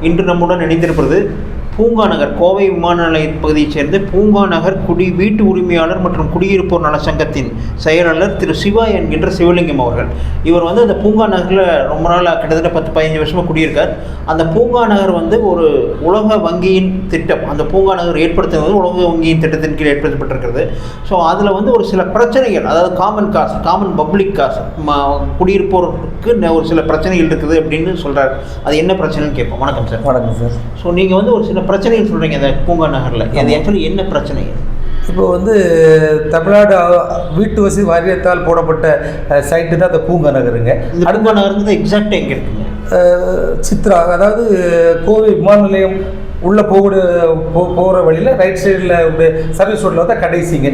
இன்று நம்முடன் இணைந்திருப்பது பூங்கா நகர். கோவை விமான நிலைய பகுதியைச் சேர்ந்த பூங்கா நகர் குடி வீட்டு உரிமையாளர் மற்றும் குடியிருப்போர் நல சங்கத்தின் செயலாளர் திரு சிவா என்கின்ற சிவலிங்கம் அவர்கள். இவர் வந்து அந்த பூங்கா நகரில் ரொம்ப நாள் கிட்டத்தட்ட பத்து பதினஞ்சு வருஷமாக குடியிருக்கார். அந்த பூங்கா நகர் வந்து ஒரு உலக வங்கியின் திட்டம். அந்த பூங்கா நகர் ஏற்படுத்துவது உலக வங்கியின் திட்டத்தின் கீழ் ஏற்படுத்தப்பட்டிருக்கிறது. ஸோ அதில் வந்து ஒரு சில பிரச்சனைகள் அதாவது காமன் காசு காமன் பப்ளிக் காசு குடியிருப்போருக்கு ஒரு சில பிரச்சனைகள் இருக்குது அப்படின்னு சொல்கிறார் அது என்ன பிரச்சனைன்னு கேட்போம். வணக்கம் சார் வணக்கம் சார் ஸோ நீங்கள் வந்து ஒரு சில பிரச்சனைகள் சொல்கிறீங்க இந்த பூங்கா நகரில். அது ஆக்சுவலி என்ன பிரச்சனை? இப்போ வந்து தமிழ்நாடு வீட்டு வசதி வாரியத்தால் போடப்பட்ட சைட்டு தான் அந்த பூங்கா நகருங்க. பூங்கா நகருக்கு எக்ஸாக்டாக எங்கே இருக்குங்க? சித்ரா அதாவது கோவை விமான நிலையம் உள்ளே போகிற போ போகிற வழியில் ரைட் சைடில் சர்வீஸ் ரோட்டில் வந்து கடைசிங்க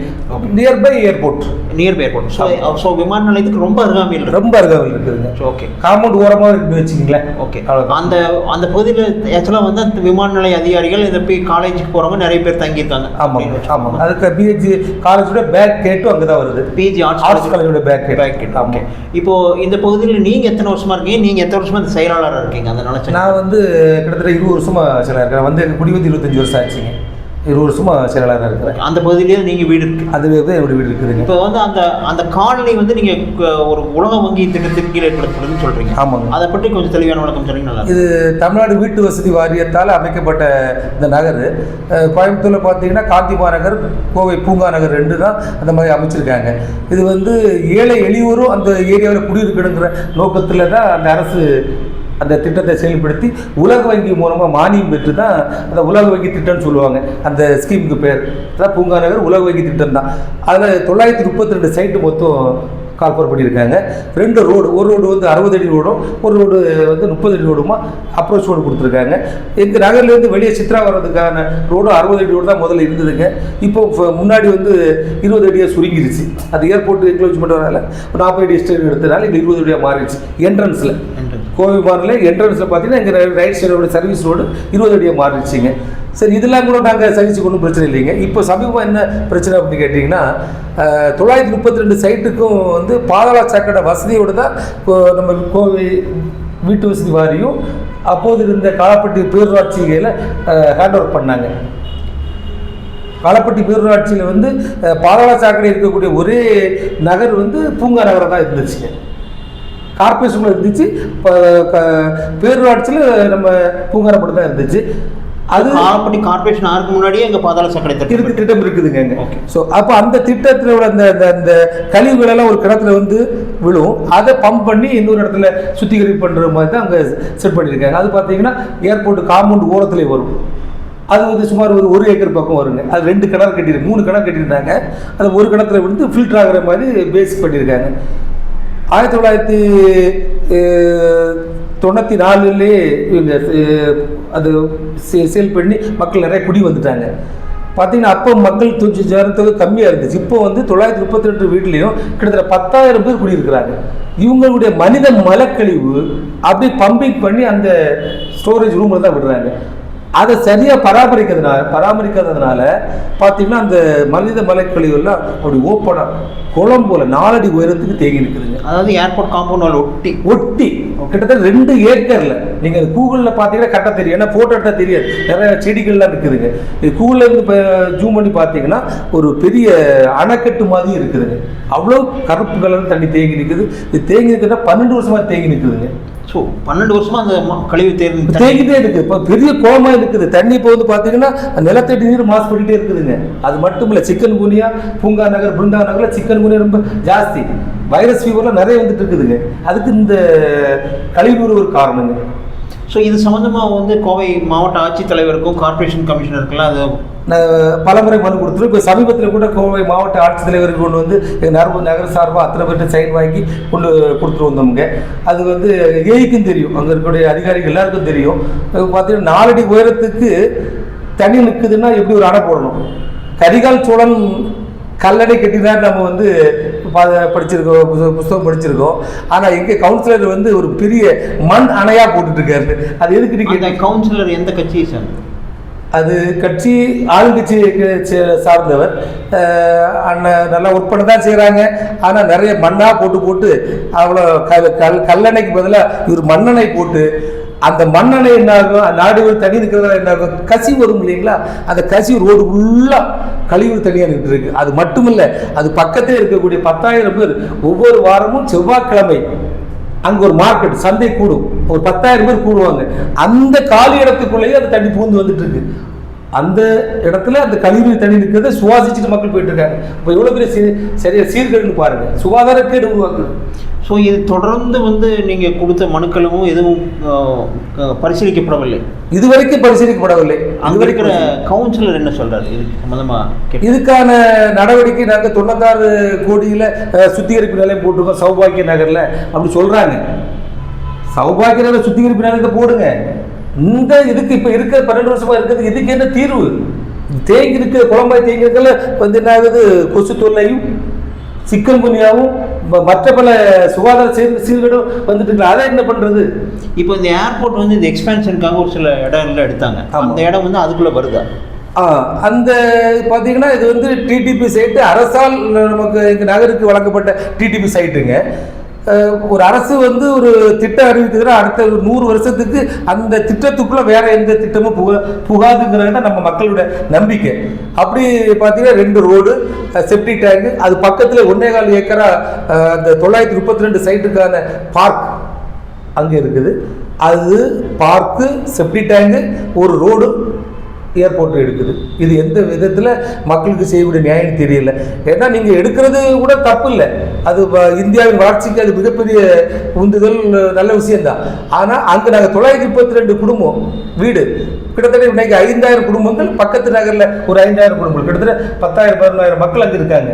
nearby airport nearby airport so so விமான நிலையத்துக்கு ரொம்ப அருகாமையில் ரொம்ப அருகாமையில் இருக்குதுங்க. ஓகே காம்பவுண்ட் ஓரமாக இருக்குன்னு வச்சுக்கிங்களேன். ஓகே அந்த அந்த பகுதியில் ஆக்சுவலாக வந்து அந்த விமான நிலைய அதிகாரிகள் இதை போய் காலேஜுக்கு போகிறவங்க நிறைய பேர் தங்கியிருக்காங்க. ஆமாங்க ஆமாங்க அதுக்கு பிஹெச்சி காலேஜோட பேக் கேட்டும் அங்கே தான் வருது. பிஜி ஆர்ட்ஸ் ஆர்ட்ஸ் காலேஜோட பேக் கேட் ஓகே இப்போ இந்த பகுதியில் நீங்கள் எத்தனை வருஷமா இருக்கீங்க? நீங்கள் எத்தனை வருஷமா இந்த செயலாளராக இருக்கீங்க? அந்த நிலச்சங்க நான் வந்து கிட்டத்தட்ட இருபது வருஷமா செயலாளர் இருக்கிறேன் வந்து எனக்கு குடி வந்து இருபத்தஞ்சி வருஷம் ஆச்சுங்க இருபது வருஷமா செயலாளராக இருக்கிறேன். அந்த பகுதியிலேயே நீங்கள் வீடு இருக்கு. அது தான் என்னோட வீடு இருக்குதுங்க. இப்போ வந்து அந்த அந்த காலனி வந்து நீங்கள் ஒரு உலக வங்கி திட்டத்தின் கீழ் ஏற்படுத்தப்படுதுன்னு சொல்கிறீங்க ஆமாங்க. அதை பற்றி கொஞ்சம் தெளிவான நல்லா இருக்கும். இது தமிழ்நாடு வீட்டு வசதி வாரியத்தால் அமைக்கப்பட்ட இந்த நகர். கோயம்புத்தூரில் பார்த்தீங்கன்னா காந்தி மாநகர் கோவை பூங்கா நகர் ரெண்டு தான் அந்த மாதிரி அமைச்சிருக்காங்க. இது வந்து ஏழை எளியோரும் அந்த ஏரியாவில் குடியிருக்கணுங்கிற நோக்கத்தில் தான் அந்த அரசு அந்த திட்டத்தை செயல்படுத்தி உலக வங்கி மூலமாக மானியம் பெற்று தான் அந்த உலக வங்கி திட்டம்னு சொல்லுவாங்க. அந்த ஸ்கீமுக்கு பேர். அதான் பூங்கா நகர் உலக வங்கி திட்டம் தான் அதில் தொள்ளாயிரத்தி முப்பத்தி ரெண்டு சைட்டு மொத்தம் கால்பர் பண்ணியிருக்காங்க. ரெண்டு ரோடு ஒரு ரோடு வந்து அறுபது அடி ரோடும் ஒரு ரோடு வந்து முப்பது அடி ரோடுமா அப்ரோச் ரோடு கொடுத்துருக்காங்க. எங்கள் நகர்லேருந்து வெளியே சித்ரா வர்றதுக்கான ரோடும் அறுபது அடி ரோடு தான் முதல்ல இருந்ததுங்க. இப்போ முன்னாடி வந்து இருபது அடியாக சுருங்கிருச்சு. அது ஏர்போர்ட் என்க்ளோஜ்மெண்ட் பண்ணுறதுனால நாற்பது அடி ஸ்டேட் எடுத்ததுனால இப்போ இருபது அடியாக மாறிடுச்சு. என்ட்ரன்ஸில் கோவை மாநில என்ட்ரன்ஸில் பார்த்தீங்கன்னா எங்கள் ரைட் சைடோட சர்வீஸ் ரோடு இருபது அடியாக மாறிடுச்சுங்க. சரி இதெல்லாம் கூட நாங்கள் சகிச்சு ஒன்றும் பிரச்சனை இல்லைங்க. இப்போ சமீபம் என்ன பிரச்சனை அப்படின்னு கேட்டிங்கன்னா தொள்ளாயிரத்தி முப்பத்தி ரெண்டு சைட்டுக்கும் வந்து பாதாள சாக்கடை வசதியோடு தான் கோ- நம்ம கோவை வீட்டு வசதி வாரியும் அப்போது இருந்த காலப்பட்டி பேரூராட்சிகளை ஹேண்ட் ஓவர் பண்ணாங்க. காலப்பட்டி பேரூராட்சியில் வந்து பாதாள சாக்கடை இருக்கக்கூடிய ஒரே நகர் வந்து பூங்கா நகரம் தான் இருந்துச்சுங்க. கார்பரேஷனில் இருந்துச்சு. பேரூராட்சியில் நம்ம பூங்காரம் மட்டும் தான் இருந்துச்சு. அது காலப்பட்டி கார்பரேஷன் ஆருக்கு முன்னாடியே எங்கள் பாதாள சக்கரை திட்டம் திட்டம் இருக்குதுங்க Okay. ஸோ அப்போ அந்த திட்டத்தில் அந்த அந்த அந்த கழிவுகள் எல்லாம் ஒரு கிணத்துல வந்து விழும். அதை பம்ப் பண்ணி இன்னொரு இடத்துல சுத்திகரிப்பு பண்ணுற மாதிரி தான் அங்கே செட் பண்ணியிருக்காங்க. அது பார்த்தீங்கன்னா ஏர்போர்ட் காம்பவுண்ட் ஓரத்துலேயே வரும். அது வந்து சுமார் ஒரு ஒரு ஏக்கர் பக்கம் வருங்க. அது ரெண்டு கிணறு கட்டியிருக்கு. மூணு கிணறு கட்டியிருந்தாங்க. அது ஒரு கிணத்துல விழுந்து ஃபில்டர் ஆகுற மாதிரி பேசிக் பண்ணியிருக்காங்க. ஆயிரத்தி தொள்ளாயிரத்தி தொண்ணூற்றி நாலுலேயே இவங்க அது சே- சேல் பண்ணி மக்கள் நிறைய குடி வந்துட்டாங்க. பார்த்தீங்கன்னா அப்போ மக்கள் துஞ்சி ஜனத்தொகை கம்மியாக இருந்துச்சு. இப்போ வந்து தொள்ளாயிரத்தி முப்பத்தி ரெண்டு வீட்லேயும் கிட்டத்தட்ட பத்தாயிரம் பேர் குடியிருக்கிறாங்க. இவங்களுடைய மனித மலக்கழிவு அப்படி பம்பிங் பண்ணி அந்த ஸ்டோரேஜ் ரூமில் தான் விடுறாங்க. அதை சரியாக பராமரிக்கிறதுனால பராமரிக்காததுனால பார்த்தீங்கன்னா அந்த மனித மலைக்கழிவு எல்லாம் அப்படி ஓப்பனாக குளம் போல நாலடி உயரத்துக்கு தேங்கி நிற்குதுங்க அதாவது ஏர்போர்ட் காம்பவுண்ட் ஒட்டி. ஒட்டி. கிட்டத்தட்ட ரெண்டு ஏக்கர்ல. நீங்க கூகுள்ல பாத்தீங்கன்னா கட்ட தெரியும். ஏன்னா போட்டோ எடுத்தா தெரியாது. நிறைய செடிகள்லாம் இருக்குதுங்க. இது கூகுள்ல இருந்து ஜூம் பண்ணி பாத்தீங்கன்னா ஒரு பெரிய அணைக்கட்டு மாதிரி இருக்குதுங்க. அவ்வளோ கருப்பு கலர் தண்ணி தேங்கி நிற்குது இது தேங்கி நிற்குதுன்னா பன்னெண்டு வருஷமா தேங்கி நிற்குதுங்க ஸோ பன்னெண்டு வருஷமா அந்த கழிவு தேர்ந்து தேங்கிட்டே இருக்கு. இப்போ பெரிய கோமா இருக்குது. தண்ணி இப்போ வந்து பார்த்தீங்கன்னா நிலத்தடி நீர் மாசுபட்டுட்டே இருக்குதுங்க. அது மட்டும் இல்லை சிக்கன் குனியா பூங்கா நகர் பிருந்தா நகரில் சிக்கன் குனியா ரொம்ப ஜாஸ்தி. வைரஸ் ஃபீவர்லாம் நிறைய வந்துட்டு இருக்குதுங்க. அதுக்கு இந்த கழிவுநீர் ஒரு காரணங்க. ஸோ இது சம்மந்தமாக வந்து கோவை மாவட்ட ஆட்சித்தலைவருக்கும் கார்ப்பரேஷன் கமிஷனருக்கெல்லாம் அது பல பலமுறை மனு கொடுத்துருவோம் இப்போ சமீபத்தில் கூட கோவை மாவட்ட ஆட்சித்தலைவருக்கு கொண்டு வந்து எங்கள் நகர நகர சார்பாக அத்தனை பேர்கிட்ட சைன் வாங்கி கொண்டு கொடுத்துட்டு வந்தோமுங்க. அது வந்து ஏய்க்கும் தெரியும். அங்கே இருக்கக்கூடிய அதிகாரிகள் எல்லாருக்கும் தெரியும். அது பார்த்தீங்கன்னா நாலடி உயரத்துக்கு தண்ணி நிற்குதுன்னா எப்படி ஒரு அணை போடணும்? கரிகால் சோழன் கல்லணை கட்டினார் நம்ம வந்து படிச்சிருக்கோம் புஸ்த- புஸ்தகம் படிச்சிருக்கோம் ஆனால் எங்கள் கவுன்சிலர் வந்து ஒரு பெரிய மண் அணையாக போட்டுட்டு இருக்காரு அது எதுக்கு நீங்கள் கவுன்சிலர் எந்த கட்சியை சார் அது கட்சி ஆளுங்கட்சி சார்ந்தவர். அண்ணன் நல்லா ஒர்க் பண்ண தான் செய்கிறாங்க ஆனால் நிறைய மண்ணாக போட்டு போட்டு அவ்வளோ கல் கல் கல்லெண்ணெய்க்கு பதிலாக இவர் மண்ணெண்ணெய் போட்டு அந்த மண்ணெண்ணெய் என்ன ஆகும் நாடு தண்ணி நிற்கிறதால என்ன ஆகும் கசிவு வரும் இல்லைங்களா? அந்த கசிவு ரோடு ஃபுல்லாக கழிவு தண்ணியாக நின்று இருக்கு. அது மட்டும் இல்லை அது பக்கத்தில் இருக்கக்கூடிய பத்தாயிரம் பேர் ஒவ்வொரு வாரமும் செவ்வாய்க்கிழமை அங்க ஒரு மார்க்கெட் சந்தை கூடும். ஒரு பத்தாயிரம் பேர் கூடுவாங்க. அந்த காலி இடத்துக்குள்ளேயே அந்த தண்ணி பூந்து வந்துட்டு இருக்கு. அந்த இடத்துல அந்த கழிவுநீர் தண்ணி இருக்கிறத சுவாசிச்சுட்டு மக்கள் போயிட்டு இருக்காங்க. இப்போ எவ்வளோ பெரிய சீ சரியா சீர்கேடுன்னு பாருங்க. சுகாதாரக்கேடு உருவாக்குது. ஸோ இது தொடர்ந்து வந்து நீங்கள் கொடுத்த மனுக்களும் எதுவும் பரிசீலிக்கப்படவில்லை. இதுவரைக்கும் பரிசீலிக்கப்படவில்லை. அங்கே இருக்கிற கவுன்சிலர் என்ன சொல்றாரு? இதுக்கு சம்மந்தமாக இதுக்கான நடவடிக்கை நாங்கள் தொண்ணூத்தாறு கோடியில் சுத்திகரிப்பு நிலையம் போட்டிருக்கோம் சௌபாகிய நகரில். அப்படி சொல்கிறாங்க சௌபாகிய நகர் சுத்திகரிப்பு நிலையத்தை போடுங்க. இந்த இதுக்கு இப்போ இருக்கிற பன்னெண்டு வருஷமா இருக்கிறது இதுக்கு என்ன தீர்வு? தேங்கி இருக்க குழம்பாய் தேங்கி இருக்கல வந்து என்ன ஆகுது? கொசு தொல்லையும் சிக்கன் குனியாவும் மற்ற பல சுகாதார சீர் சீர்கேடும் வந்துட்டு இருக்கு அதை என்ன பண்ணுறது இப்போ இந்த ஏர்போர்ட் வந்து இந்த எக்ஸ்பேன்ஷனுக்காக ஒரு சில இடங்கள்ல எடுத்தாங்க. அந்த இடம் வந்து அதுக்குள்ளே வருதா? அந்த பார்த்தீங்கன்னா இது வந்து டிடிபி சைட்டு அரசால் நமக்கு எங்கள் நகருக்கு வழங்கப்பட்ட டிடிபி சைட்டுங்க ஒரு அரசு வந்து ஒரு திட்டம் அறிவித்ததுன்னா அடுத்த ஒரு நூறு வருஷத்துக்கு அந்த திட்டத்துக்குள்ளே வேற எந்த திட்டமும் புக புகாதுங்கிறது நம்ம மக்களோட நம்பிக்கை. அப்படி பார்த்தீங்கன்னா ரெண்டு ரோடு செப்டி டேங்கு அது பக்கத்தில் ஒன்னே கால் ஏக்கரா அந்த தொள்ளாயிரத்தி முப்பத்தி ரெண்டு சைட்டுக்கான பார்க் அங்கே இருக்குது. அது park septic tank road airport airport எடுக்குது. இது எந்த விதத்தில் மக்களுக்கு செய்யக்கூடிய நியாயம் தெரியல. ஏன்னா நீங்கள் எடுக்கிறது கூட தப்பு இல்லை அது இந்தியாவின் வளர்ச்சிக்கு அது மிகப்பெரிய உந்துதல் நல்ல விஷயம்தான். ஆனால் அங்கே நாங்கள் தொள்ளாயிரத்தி முப்பத்தி ரெண்டு குடும்பம் வீடு. கிட்டத்தட்ட இன்னைக்கு ஐந்தாயிரம் குடும்பங்கள் பக்கத்து நகரில் ஒரு ஐந்தாயிரம் குடும்பங்கள். கிட்டத்தட்ட பத்தாயிரம் பதினாயிரம் மக்கள் அங்கே இருக்காங்க.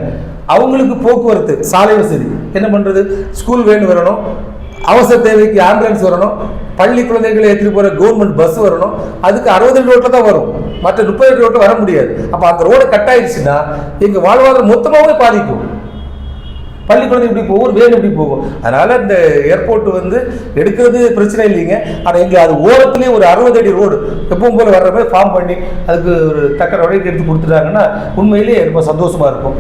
அவங்களுக்கு போக்குவரத்து சாலை வசதி என்ன பண்ணுறது ஸ்கூல் வேன் வரணும். அவசர தேவைக்கு ஆம்புலன்ஸ் வரணும். பள்ளி குழந்தைகளை எடுத்துகிட்டு போகிற கவர்மெண்ட் பஸ் வரணும். அதுக்கு அறுபது ரோட்டில் தான் வரும். மற்ற முப்பது ரோட்டில் வர முடியாது. அப்போ அந்த ரோடு கட் ஆயிடுச்சுன்னா எங்கள் வாழ்வாதாரம் மொத்தமாகவே பாதிக்கும். பள்ளி குழந்தை இப்படி போகும் வேன் இப்படி போகும். அதனால் இந்த ஏர்போர்ட் வந்து எடுக்கிறது பிரச்சனை இல்லைங்க. ஆனால் இங்கே அது ஓரத்துலேயே ஒரு அறுபது அடி ரோடு எப்பவும் போல வர்ற மாதிரி ஃபார்ம் பண்ணி அதுக்கு ஒரு தக்க நடவடிக்கை எடுத்து கொடுத்துட்டாங்கன்னா உண்மையிலேயே ரொம்ப சந்தோஷமாக இருக்கும்.